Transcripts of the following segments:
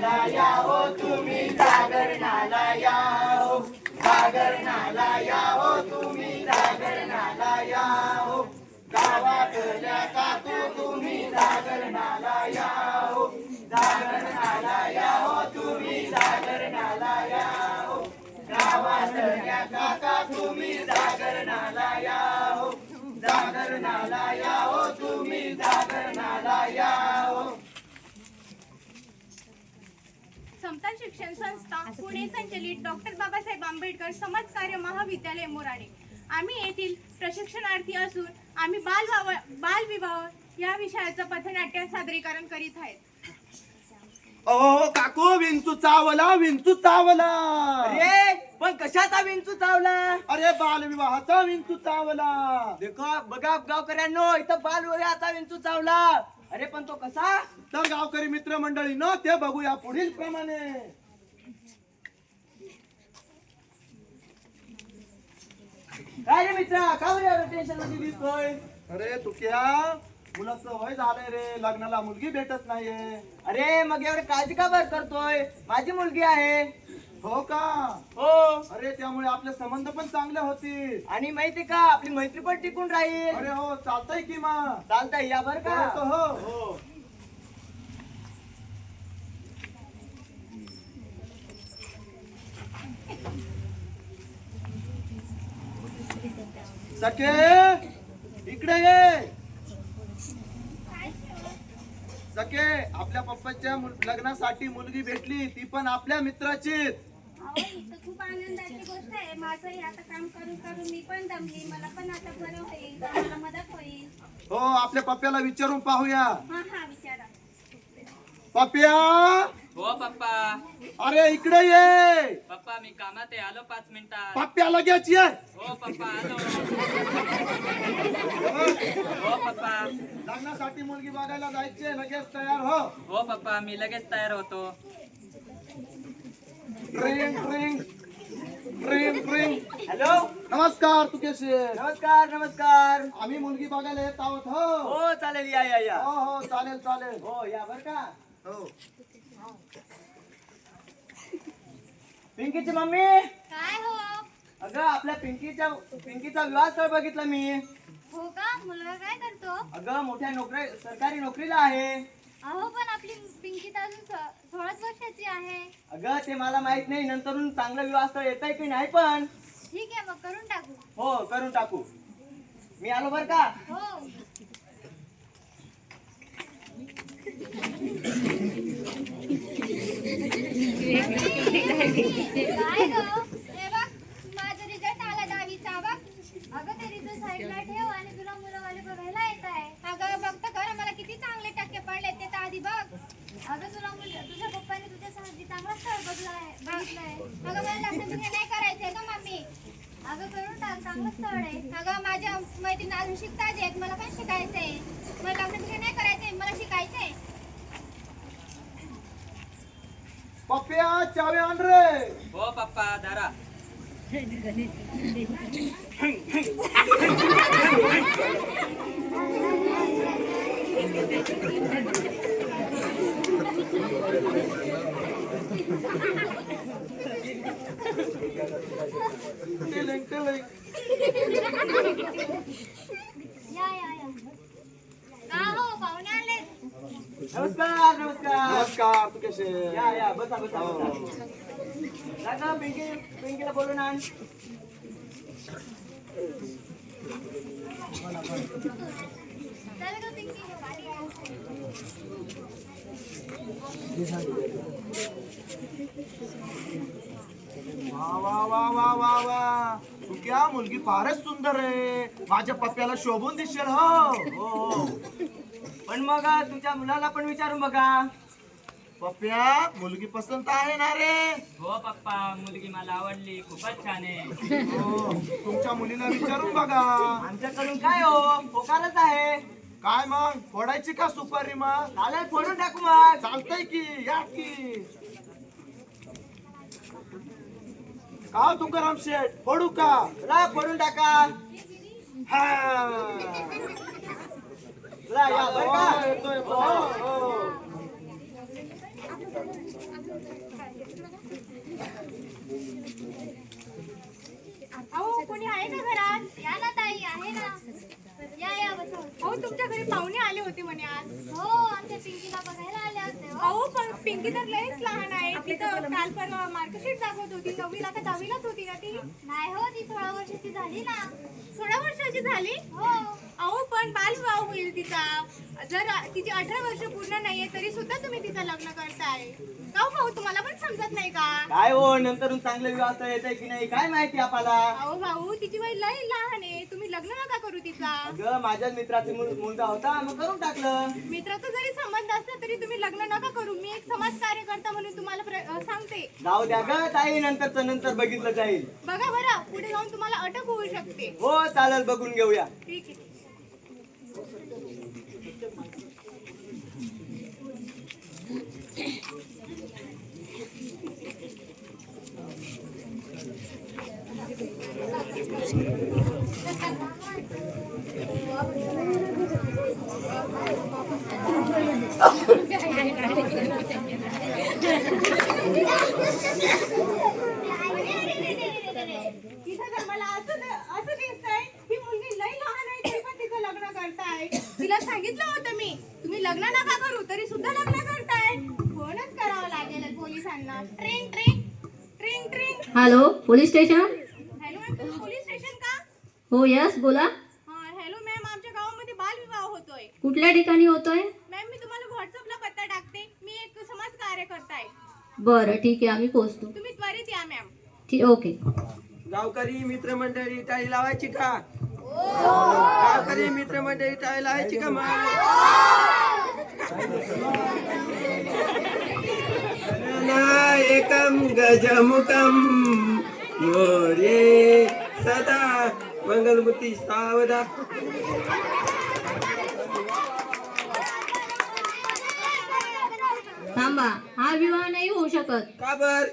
नाला या हो तुम्ही जागरणाला या हो जागरणाला या हो तुम्ही जागरणाला या हो गावातल्या काकू तुम्ही जागरणाला या हो जागरणाला या हो तुम्ही जागरणाला या हो गावातल्या काका तुम्ही जागरणाला या हो जागरणाला या हो तुम्ही जागरणाला या हो समता शिक्षण संस्था पुणे संचलित डॉक्टर बाबासाहेब आंबेडकर समाज कार्य महाविद्यालय मोराणे आम्ही येथील प्रशिक्षणार्थी असून आम्ही बाल बालविवाह या विषयाचं पथनाट्य सादरीकरण करीत आहेत. अहो काकू विंचू चावला विंचू चावला. अरे पण कशाचा विंचू चावला? अरे बालविवाहाचा विंचू चावला. देखो बघा गावकऱ्यांनो इथं बाल विवाहाचा विंचू चावला. अरे पण तो कसा? तर गावकरी मित्रमंडळी न ते बघूया पुढील प्रमाणे. काय रे मित्रा का बरं टेन्शनमध्ये दिसतोय? अरे तुक्या मुलाचं वय झालंय रे. लग्नाला मुलगी भेटत नाहीये. अरे मग एवढं काळजी का बरं करतोय? माझी मुलगी आहे. हो का? हो. अरे त्यामुळे आपले संबंध पण चांगले होतील. आणि माहिती का आपली मैत्री पण टिकून राहील. अरे हो चालतंय की मग. चालतंय या बर का. हो हो. हो. सखे इकडे ये. सखे आपल्या पप्पाच्या मुल- लग्नासाठी मुलगी भेटली ती पण आपल्या मित्राचीच. तर खूप आनंदाची गोष्ट आहे. माझंही आता काम करून करून मी पण दमली मला पण आता बरं होईल. मला मदत होईल. हो आपल्या पप्प्याला विचारून पाहूया. हा हा विचारा. पप्प्या! हो पप्पा. अरे इकडे ये! पप्पा मी कामात आहे. आलो पाच मिनिटात. पप्प्या लगेच ये! हो पप्पा आलो. हो पप्पा. लग्नासाठी मुलगी बघायला जायचे लगेच तयार हो. हो पप्पा मी लगेच तयार होतो. Train train train train hello नमस्कार तुकेश नमस्कार नमस्कार. आम्ही मुलगी बघायला येत आहोत हो. हो चालेल या या या. हो हो चालेल चालेल. हो या बर का. हो. पिंकीची मम्मी? काय हो? अगं आपल्या पिंकीच्या पिंकीचा विवाह स्थळ बघितला मी. हो का? मुलगा काय करतो? अगं मोठ्या नोकरी सरकारी नोकरीला आहे. अहो पण आपली पिंकी तर अजून स- सोळाच वर्षाची आहे. अगं ते मला माहीत नाही. नंतरून चांगलं विवाह स्थळ येत आहे की नाही पण ठीक आहे मग करून टाकू. हो करून टाकू. मी आलो बर का? हो. काय ग हे बघ माझा रिझल्ट आला दहावीचा बघ अगं ते रिझल्ट साईडला ठेव आणि तुला मुलंवाले बघायला येत आहे अगं बघतं खरं मला किती चांगले टक्के पडले ते तर आधी बघ अगं तुला मुलं तुझ्या पप्पाने तुझ्यासाठी चांगला स्थळ बघलाय बघितलंय लग्न बिग्न नाही करायचंय का मम्मी? अगं करून टाक चांगलं स्थळ आहे. अगं माझ्या मैत्रिणी अजून शिकताच आहेत मला पण शिकायचंय. मला लग्न बिग्न नाही करायचंय मला शिकायचंय. पप्प्या चावी आण रे. हो पप्पा दारा टिलिंग, टिलिंग. या या या का हो पाहुणे आले नमस्कार नमस्कार. नमस्कार तुकेश या या बसा बसा बसा. दादा पिंकी पिंकीला बोलून आण. वा वा वा वा वा वा. तुक्या मुलगी फारच सुंदर आहे. माझ्या पप्प्याला शोभून दिसेल हो. हो हो. पण मग तुमच्या मुलाला पण विचारून बघा. पप्प्या मुलगी पसंत आहे ना रे? हो पप्पा मुलगी मला आवडली खूपच छान आहे. हो तुमच्या मुलीला विचारून बघा. आमच्याकडून काय हो? होकारच आहे. काय मग? फोडायची का सुपारी मग? चालेल फोडून टाकू मग. चालतंय की या की. का तुकाराम शेठ फोडू का? चला फोडून टाका. हा. हो, हो, हो. अहो कोणी आहे का घरात? या ना ताई आहे ना. या या बसा. अहो तुमच्या घरी पाहुणे आले होते म्हणे आज. हो आमच्या पिंकीला बघायला आल्या होत्या अहो पण पिंकी तर लयच लहान आहे. तिथं काल पण मार्कशीट दाखवत होती. नववीला का दहावीलाच होती ना ती? नाही हो ती सोळा वर्षाची झाली ना. सोळा वर्षाची झाली? हो. अहो पण बालविवाह होईल तिचा. जर तिची अठरा वर्ष पूर्ण नाहीये तरी सुद्धा तुम्ही तिचं लग्न करताय. का हो भाऊ तुम्हाला पण समजत नाही का? काय हो नंतरून चांगलं विवाह येतंय की नाही काय माहिती आपल्याला? अहो भाऊ तिची वय लय लहान आहे. तुम्ही लग्न नका करू तिचा. अगं माझ्याच मित्राचा मुल- मुलगा होता मग करून टाकलं. मित्राचा जरी संबंध असला तरी तुम्ही लग्न नका करू. मी एक समाज कार्यकर्ता म्हणून तुम्हाला प्र- अं, सांगते. जाऊ द्या ग ताई नंतरच नंतर बघितलं जाईल. बघा बरं पुढे जाऊन तुम्हाला अटक होऊ शकते. हो चालेल बघून घेऊया. ठीक आहे. cosas. Police station? Hello ma'am police station का? हो यस बोला। हा हॅलो मॅम आमच्या गावामध्ये बालविवाह होतोय. कुठल्या ठिकाणी होतोय? मॅम मी तुम्हाला व्हॉट्सअपला पत्ता टाकते. मी एक समाज कार्यकर्ता आहे. बरं ठीक आहे आम्ही पोहोचतो तुम्ही त्वरित या मॅम. ठीक ओके. गावकरी मित्रमंडळी टाळी लावायची का? गावकरी मित्रमंडळी टाळी लावायची का मग एकम गजमुखम मोरे सदा मंगलमूर्ती सावदा थांबा हा विवाह नाही होऊ शकत. का बर?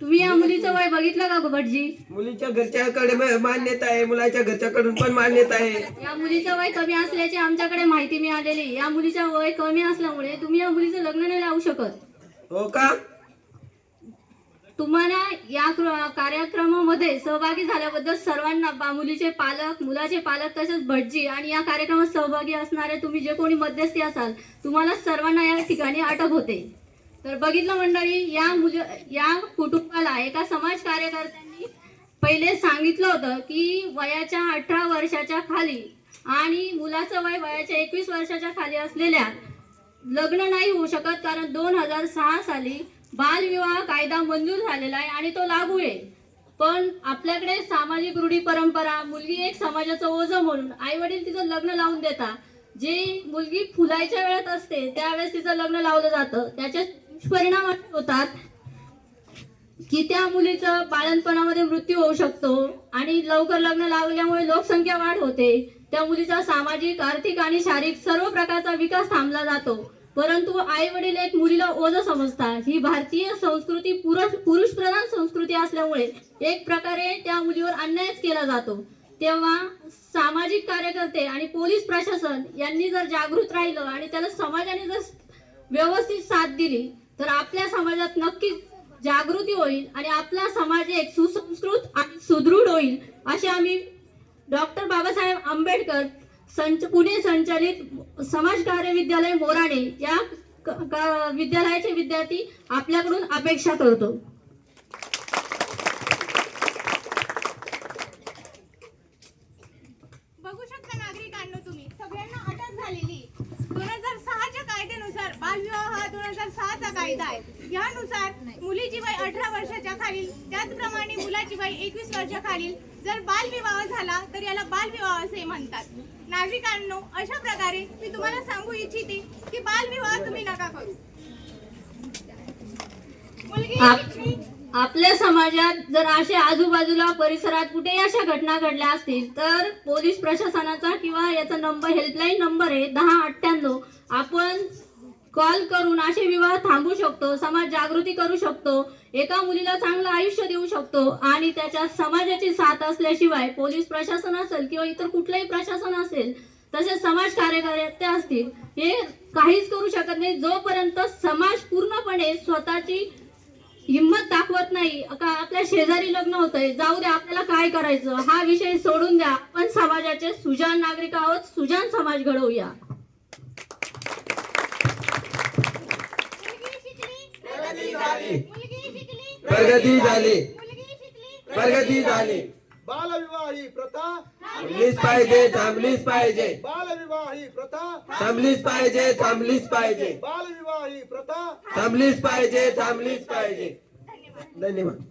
तुम्ही या मुलीचं वय बघितलं का ग भटजी? मुलीच्या घरच्याकडे म- मान्यता आहे मुलाच्या घरच्याकडून पण मान्यता आहे. या मुलीचं वय कमी असल्याची आमच्याकडे माहिती मिळालेली या मुलीचं वय कमी असल्यामुळे तुम्ही या मुलीचं लग्न नाही लावू शकत. हो का? तुम्हाला या क्र- कार्यक्रमामध्ये सहभागी झाल्याबद्दल सर्वांना बा- मुलीचे पालक मुलाचे पालक तसेच भटजी आणि या कार्यक्रमात सहभागी असणारे तुम्ही जे कोणी मध्यस्थी असाल तुम्हाला सर्वांना या ठिकाणी अटक होते. तर बघितलं मंडळी या मुल या कुटुंबाला एका समाज कार्यकर्त्यांनी पहिले सांगितलं होतं की वयाच्या अठरा वर्षाच्या खाली आणि मुलाचं वय वयाच्या एकवीस वर्षाच्या खाली असलेल्या लग्न नाही होऊ शकत कारण दोन हजार सहा साली बालविवाह कायदा मंजूर झालेला आहे आणि तो लागू आहे पण आपल्याकडे सामाजिक रूढी परंपरा मुलगी एक समाजाचं ओझं म्हणून आई वडील तिचं लग्न लावून देतात. जे मुलगी फुलायच्या वेळात असते त्यावेळेस तिचं लग्न लावलं जातं. त्याचे परिणाम होतात की त्या मुलीचं बाळणपणामध्ये मृत्यू होऊ शकतो आणि लवकर लग्न लावल्यामुळे लोकसंख्या वाढ होते. त्या मुलीचा सामाजिक आर्थिक आणि शारीरिक सर्व प्रकारचा विकास थांबला जातो. परंतु आई वडील एक मुलीला ओझ समजतात. ही भारतीय संस्कृती पुरुष प्रधान संस्कृती असल्यामुळे एक प्रकारे त्या मुलीवर अन्यायच केला जातो. तेव्हा सामाजिक कार्यकर्ते आणि पोलीस प्रशासन यांनी जर जागृत राहिलं आणि त्याला समाजाने जर व्यवस्थित साथ दिली तर आपल्या समाजात नक्कीच जागृती होईल आणि आपला समाज एक सुसंस्कृत आणि सुदृढ होईल असे आम्ही डॉक्टर बाबासाहेब आंबेडकर संच पुणे संचालित समाजकार्य विद्यालय मोराणे या विद्यालयाचे विद्यार्थी आपल्याकडून अपेक्षा करतो बघू शकता नागरिकांना तुम्ही सगळ्यांना अटक झालेली दोन हजार सहाच्या कायद्यानुसार बालविवाह हा दोन हजार सहाचा कायदा आहे. यानुसार मुलीची वय अठरा वर्षाच्या खालील त्याचप्रमाणे मुलाची वय एकवीस वर्षाखालील जर बालविवाह झाला तर याला बालविवाह असे म्हणतात. नागरिकांनो अशा प्रकारे मी तुम्हाला सांगू इच्छिते की बालविवाह तुम्ही नका करू. मुलगी आप- आपल्या समाजात जर असे आजूबाजूला परिसरात कुठेही अशा घटना घडल्या असतील तर पोलीस प्रशासनाचा किंवा याचा नंबर हेल्पलाईन नंबर आहे दहा अठ्ठ्याण्णव. आपण कॉल करून असे विवाह थांबवू शकतो समाज जागृती करू शकतो एका मुलीला चांगलं आयुष्य देऊ शकतो आणि त्याच्या समाजाची साथ असल्याशिवाय पोलीस प्रशासन असेल किंवा इतर कुठलंही प्रशासन असेल तसेच समाज कार्यकर्ते असतील हे काहीच करू शकत नाही. जोपर्यंत समाज पूर्णपणे स्वतःची हिंमत दाखवत नाही का आपल्या शेजारी लग्न होतंय जाऊ द्या आपल्याला काय करायचं हा विषय सोडून द्या. आपण समाजाचे सुजान नागरिक आहोत सुजान समाज घडवूया मुलगी शिकली प्रगती झाली. प्रगती झाली. बालविवाह ही प्रथा थांबलीच पाहिजे थांबलीच पाहिजे. बालविवाह ही प्रथा थांबलीच पाहिजे थांबलीच पाहिजे. बालविवाह ही प्रथा थांबलीच पाहिजे थांबलीच पाहिजे. धन्यवाद.